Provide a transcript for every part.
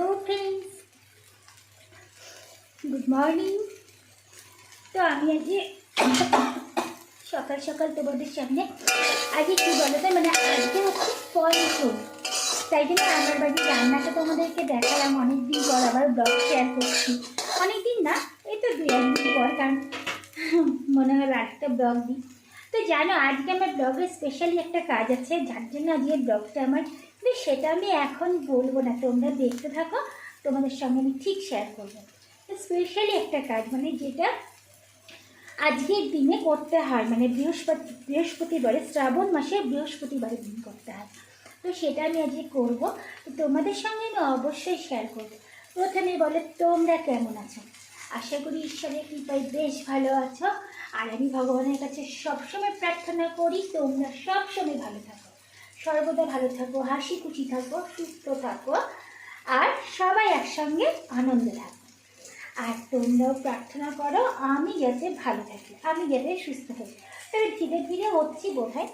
Hello good morning তো আমি আজকে সকাল সকাল তোমাদের সামনে আজকে কী বলো তো? মানে আজকে হচ্ছে পঞ্চম তাই জন্য আমার বাড়ির রান্নাটা তোমাদেরকে দেখালাম। অনেকদিন পর আবার ব্লগ শেয়ার করছি। অনেকদিন না, এই তো দু একদিন পর, কারণ মনে হলো আরেকটা ব্লগ দিই। তো জানো, আজকে আমার ব্লগে স্পেশালি একটা কাজ আছে। যার জন্য আজকে ব্লগটা আমার কিন্তু সেটা আমি এখন বলব না, তোমরা দেখতে থাকো, তোমাদের সঙ্গে আমি ঠিক শেয়ার করব। স্পেশালি একটা কাজ মানে যেটা আজকের দিনে করতে হয় মানে বৃহস্পতি, বৃহস্পতিবারে, শ্রাবণ মাসে বৃহস্পতিবারে দিন করতে হয়। তো সেটা আমি আজকে করব, তো তোমাদের সঙ্গে আমি অবশ্যই শেয়ার করব। প্রথমে বলে, তোমরা কেমন আছো? আশা করি ঈশ্বরের কৃপায় বেশ ভালো আছো। আর আমি ভগবানের কাছে সবসময় প্রার্থনা করি, তোমরা সবসময় ভালো থাকো। সর্বদা ভালো থাকো, হাসি খুশি থাকো, সুস্থ থাকো, আর সবাই একসঙ্গে আনন্দে থাকো। আর তোমরাও প্রার্থনা করো, আমি যাতে ভালো থাকি, আমি যাতে সুস্থ থাকি। তবে ধীরে ধীরে হচ্ছি বোধ হয়,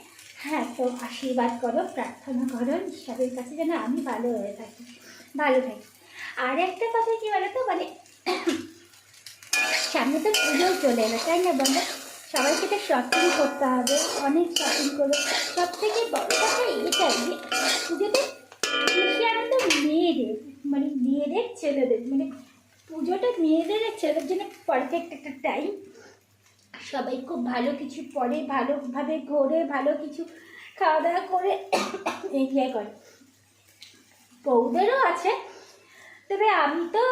তো আশীর্বাদ করো, প্রার্থনা করো, ঈশ্বরের কাছে যেন আমি ভালো হয়ে থাকি, ভালো থাকি। আর একটা কথা কি বলো তো মানে সামনে তো পুজোও চলে এলো, তাই না বলো সবাইকে তো শপিং করতে হবে, অনেক শপিং করবে। সব থেকে বড় কথা এটাই যে পুজোতে বেশি মেয়েদের মানে মেয়েদের ছেলেদের মানে পুজোটা মেয়েদের আর ছেলেদের জন্য পারফেক্ট একটা টাইম সবাই খুব ভালো কিছু পরে, ভালোভাবে ঘোরে, ভালো কিছু খাওয়া দাওয়া করে এনজয় করে। বউদেরও আছে, তবে আমি তো,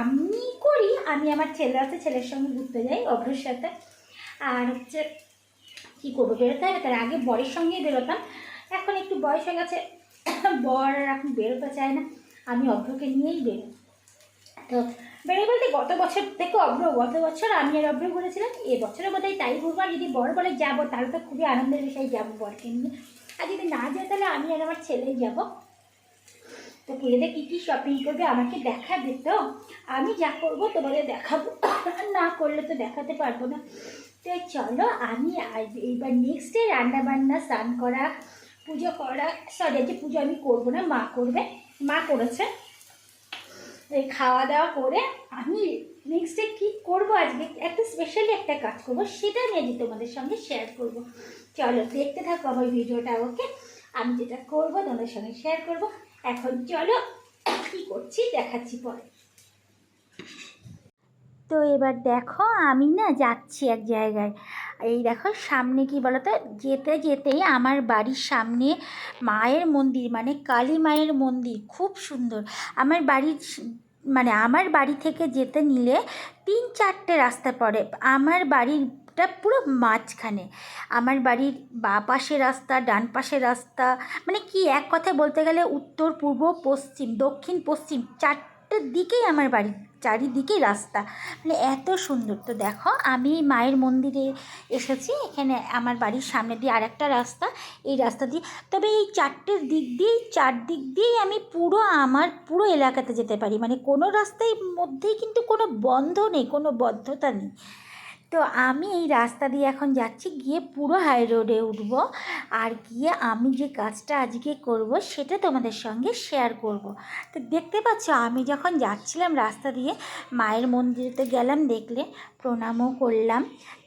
আমি করি, আমি আমার ছেলে আছে, ছেলের সঙ্গে ঘুরতে যাই অভ্রর সাথে আর হচ্ছে কী করব, বেরোতে হবে তার আগে বরের সঙ্গেই বেরোতাম। এখন একটু বয়স হয়ে গেছে, বর এখন বেরোতে চায় না, আমি অভ্রকে নিয়েই বেরো তো বেরোই বলতে গত বছর থেকে অভ্র, গত বছর আমি আর অভ্র ঘুরেছিলাম এ বছরে বোধহয় তাই ঘুরবো যদি বর বলে যাব, তাহলে তো খুবই আনন্দের বিষয়, যাব বরকে নিয়ে। আর যদি না যায়, তাহলে আমি আর আমার ছেলেই যাব। তো পুজোতে কী কী শপিং করবে আমাকে দেখাবে তো? আমি যা করব তোমাদের দেখাবো না করলে তো দেখাতে পারব না। তো চলো আমি এইবার নেক্সট ডে রান্না বান্না স্নান করা, পুজো করা সরি আজকে পুজো আমি করব না, মা করবে, মা করেছে। এই খাওয়া দাওয়া করে আমি নেক্সট ডে কী করব আজকে? একটা স্পেশালি একটা কাজ করব, সেটা আমি আজকে তোমাদের সঙ্গে শেয়ার করব। চলো দেখতে থাকো আমার ভিডিওটা ওকে আমি যেটা করব তোমাদের সঙ্গে শেয়ার করব। এখন চলো কী করছি, দেখাচ্ছি পরে। তো এবার দেখো আমি না যাচ্ছি এক জায়গায়। এই দেখো সামনে কি বলতো? যেতে যেতেই আমার বাড়ির সামনে মায়ের মন্দির মানে কালী মায়ের মন্দির, খুব সুন্দর। আমার বাড়ির মানে আমার বাড়ি থেকে যেতে নিলে তিন চারটে রাস্তা পড়ে। আমার বাড়িরটা পুরো মাঝখানে। আমার বাড়ির বা পাশে রাস্তা, ডান পাশে রাস্তা মানে কি এক কথায় বলতে গেলে উত্তর, পূর্ব, পশ্চিম, দক্ষিণ, পশ্চিম চারটে দিকেই আমার বাড়ি চারিদিকেই রাস্তা। মানে এত সুন্দর। তো দেখো, আমি মায়ের মন্দিরে এসেছি। এখানে আমার বাড়ির সামনে দিয়ে আরেকটা রাস্তা। এই রাস্তা দিয়ে, তবে এই চারটের দিক দিয়েই, চারদিক দিয়েই আমি পুরো আমার পুরো এলাকাতে যেতে পারি। মানে কোনো রাস্তায় মধ্যেই কিন্তু কোনো বন্ধ নেই, কোনো বদ্ধতা নেই। তো আমি এই রাস্তা দিয়ে এখন যাচ্ছি, গিয়ে পুরো হাই রোডে উঠবো। আর গিয়ে আমি যে কাজটা আজকে করব, সেটা তোমাদের সঙ্গে শেয়ার করব। তো দেখতে পাচ্ছ, আমি যখন যাচ্ছিলাম রাস্তা দিয়ে, মায়ের মন্দিরে তো গেলাম দেখলে প্রণামও করলাম।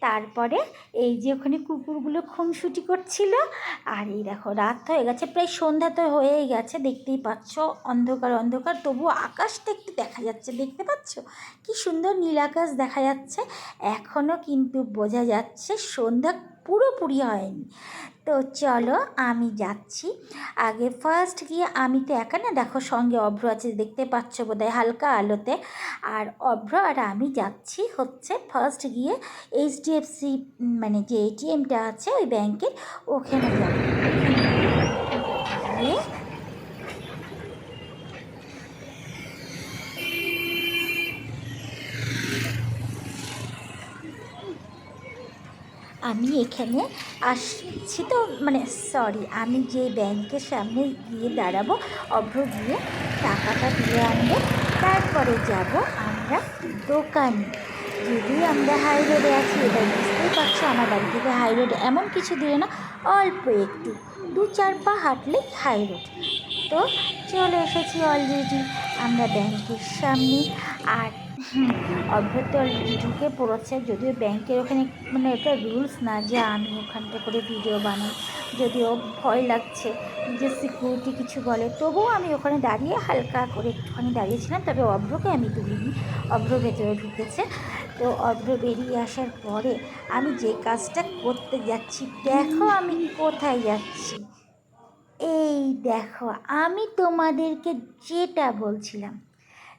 তারপরে এই যে ওখানে কুকুরগুলো খুনসুটি করছিল, আর এই দেখো রাত হয়ে গেছে, প্রায় সন্ধ্যা তো হয়েই গেছে, দেখতেই পাচ্ছ অন্ধকার অন্ধকার তবু আকাশটা একটু দেখা যাচ্ছে, দেখতে পাচ্ছ? কি সুন্দর নীল আকাশ দেখা যাচ্ছে। এখনও কিন্তু বোঝা যাচ্ছে সন্ধ্যা পুরোপুরি হয়নি। তো চলো আমি যাচ্ছি। আগে ফার্স্ট গিয়ে আমি তো একা না, দেখো সঙ্গে অভ্র আছে, দেখতে পাচ্ছ বোধহয় হালকা আলোতে। আর অভ্র আর আমি যাচ্ছি হচ্ছে ফার্স্ট গিয়ে এইচডিএফসি মানে যে এটিএমটা আছে ওই ব্যাংকের ওখানে যাব। গিয়ে আমি এখানে আসছি তো মানে সরি আমি যে ব্যাংকের সামনে গিয়ে দাঁড়াবো, অভ্র গিয়ে টাকাটা দিয়ে আনবে, তারপরে যাব আমরা দোকানে। যদি আমরা হাই রোডে আছি, এবার বুঝতেই পারছ আমার বাড়ি থেকে হাই রোডে এমন কিছু দিয়ে না, অল্প একটু, দু চার পা হাঁটলেই হাই রোড তো চলে এসেছি অলরেডি আমরা ব্যাংকের সামনে, আর অলরেডি ঢুকে পড়েছে। যদিও ব্যাংকের ওখানে মানে এটা রুলস না যে আমি ওখানটা করে ভিডিও বানাই। যদিও ভয় লাগছে যে সিকিউরিটি কিছু বলে। তবুও আমি ওখানে দাঁড়িয়ে হালকা করে একটুখানি দাঁড়িয়েছিলাম, তবে অভ্রকে আমি তুলিনি। অভ্র ভেতরে ঢুকেছে। তো অভ্র বেরিয়ে আসার পরে আমি যে কাজটা করতে যাচ্ছি, দেখো আমি কোথায় যাচ্ছি। এই দেখো, আমি তোমাদেরকে যেটা বলছিলাম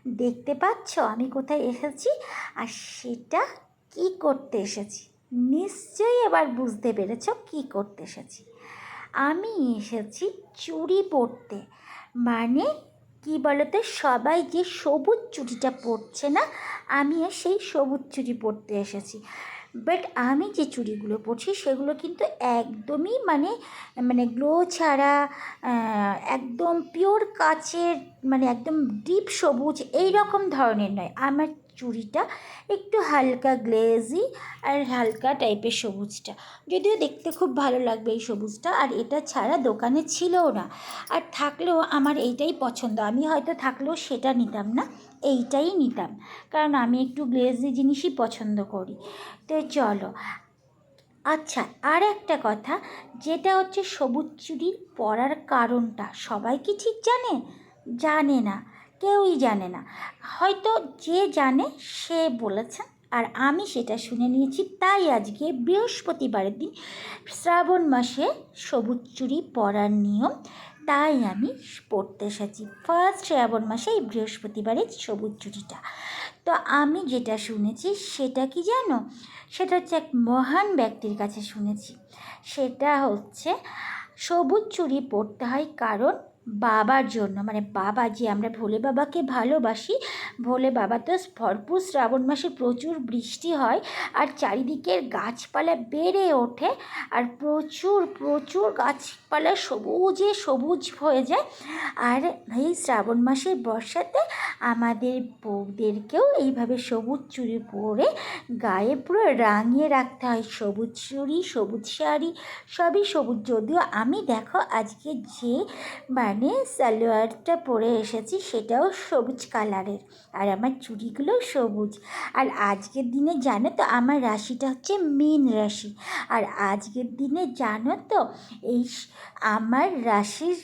দেখতে পাচ্ছ? আমি কোথায় এসেছি? আর সেটা কি করতে এসেছি? নিশ্চয়ই এবার বুঝতে পেরেছ কি করতে এসেছি। আমি এসেছি চুরি পরতে। মানে কি বলতো? সবাই যে সবুজ চুরিটা পরছে না, আমিও সেই সবুজ চুরি পরতে এসেছি। বাট আমি যে চুড়িগুলো পরছি, সেগুলো কিন্তু একদমই মানে মানে গ্লো ছাড়া একদম পিওর কাচের মানে একদম ডিপ সবুজ এই রকম ধরনের নয়। আমার চুড়িটা একটু হালকা গ্লেজি আর হালকা টাইপের সবুজটা। যদিও দেখতে খুব ভালো লাগবে এই সবুজটা, আর এটা ছাড়া দোকানে ছিলও না। আর থাকলেও আমার এইটাই পছন্দ। আমি হয়তো থাকলেও সেটা নিতাম না, এইটাই নিতাম। কারণ আমি একটু গ্লেজি জিনিসই পছন্দ করি। তো চলো আচ্ছা আর একটা কথা, যেটা হচ্ছে সবুজ চুড়ি পরার কারণটা, সবাই কি ঠিক জানে? জানে না। কেউই জানে না। হয়তো যে জানে, সে বলেছেন, আর আমি সেটা শুনে নিয়েছি। তাই আজকে বৃহস্পতিবারের দিন শ্রাবণ মাসে সবুজ চুরি পরার নিয়ম, তাই আমি পড়তে এসেছি। ফার্স্ট শ্রাবণ মাসে এই বৃহস্পতিবারে সবুজ চুরিটা। তো আমি যেটা শুনেছি, সেটা কি জানো? সেটা হচ্ছে এক মহান ব্যক্তির কাছে শুনেছি। সেটা হচ্ছে সবুজ চুরি পরতে হয় কারণ বাবার জন্য। মানে বাবা যে আমরা ভোলে বাবাকে ভালোবাসি, ভোলে বাবা তো ভরপুর শ্রাবণ মাসে প্রচুর বৃষ্টি হয় আর চারিদিকের গাছপালা বেড়ে ওঠে আর প্রচুর প্রচুর গাছপালা সবুজে সবুজ হয়ে যায়। আর এই শ্রাবণ মাসের বর্ষাতে আমাদের বউদেরকেও এইভাবে সবুজ চুড়ি পরে গায়ে পুরো রাঙিয়ে রাখতে হয়। সবুজ চুড়ি, সবুজ শাড়ি, সবই সবুজ। যদিও আমি দেখো আজকে যে মানে সালোয়ারটা পরে এসেছি, সেটাও সবুজ কালারের। আর আমার চুড়িগুলো সবুজ। আর আজকের দিনে জানো তো, আমার রাশিটা হচ্ছে মেন রাশি। আর আজকের দিনে জানো তো, এই আমার রাশির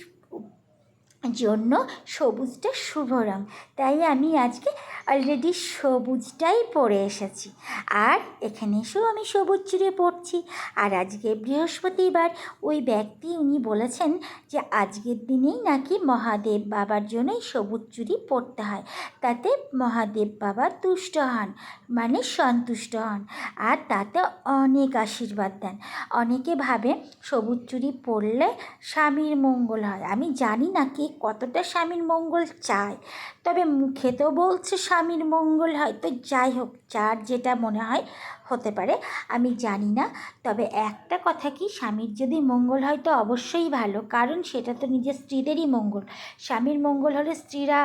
জন্য সবুজটা শুভ রং তাই আমি আজকে অলরেডি সবুজটাই পরে এসেছি। আর এখানে এসেও আমি সবুজ চুড়ি পরছি। আর আজকে বৃহস্পতিবার, ওই ব্যক্তি উনি বলেছেন যে, আজকের দিনেই নাকি মহাদেব বাবার জন্যই সবুজ চুড়ি পরতে হয়। তাতে মহাদেব বাবা তুষ্ট হন মানে সন্তুষ্ট হন। আর তাতে অনেক আশীর্বাদ দেন। অনেকে ভাবে সবুজ চুড়ি পরলে স্বামীর মঙ্গল হয়। আমি জানি না কে কতটা স্বামীর মঙ্গল চায়। তবে মুখে তো বলছে স্বামীর মঙ্গল হয়। তো যাই হোক, যার যেটা মনে হয় হতে পারে, আমি জানি না। তবে একটা কথা কি, স্বামীর যদি মঙ্গল হয় তো অবশ্যই ভালো। কারণ সেটা তো নিজের স্ত্রীদেরই মঙ্গল। স্বামীর মঙ্গল হলে স্ত্রীরা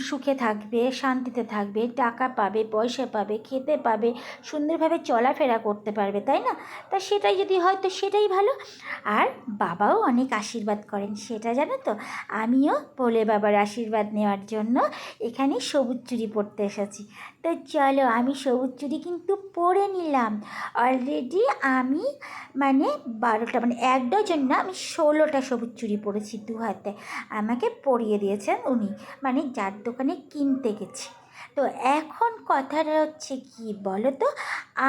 সুখে থাকবে, শান্তিতে থাকবে, টাকা পাবে, পয়সা পাবে, খেতে পাবে, সুন্দরভাবে চলাফেরা করতে পারবে, তাই না? তা সেটাই যদি হয় তো সেটাই ভালো। আর বাবাও অনেক আশীর্বাদ করেন, সেটা জানো তো? আমিও ভোলে বাবার আশীর্বাদ নেওয়ার জন্য এখানে সবুজ চুরি চুড়ি পরতে এসেছি। তো চলো আমি সবুজ চুড়ি কিন্তু পরে নিলাম। অলরেডি আমি মানে বারোটা মানে এক ডজন না, আমি ষোলোটা সবুজ চুড়ি পরেছি দু হাতে। আমাকে পরিয়ে দিয়েছেন উনি। মানে যার দোকানে কিনতে গেছি। তো এখন কথাটা হচ্ছে কি বলো তো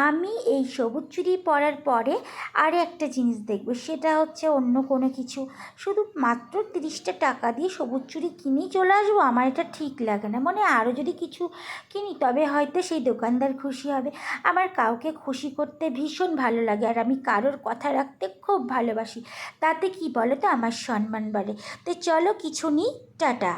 আমি এই সবুজ চুড়ি পরার পরে আর একটা জিনিস দেখব, সেটা হচ্ছে অন্য কোনো কিছু। শুধু মাত্র তিরিশটা টাকা দিয়ে সবুজ চুড়ি কিনেই চলে আসব, আমার এটা ঠিক লাগে না। মানে আরও যদি কিছু কিনি, তবে হয়তো সেই দোকানদার খুশি হবে। আমার কাউকে খুশি করতে ভীষণ ভালো লাগে, আর আমি কারোর কথা রাখতে খুব ভালোবাসি। তাতে কি বলো তো আমার সম্মান বাড়ে। তো চলো কিছু নিই টাটা।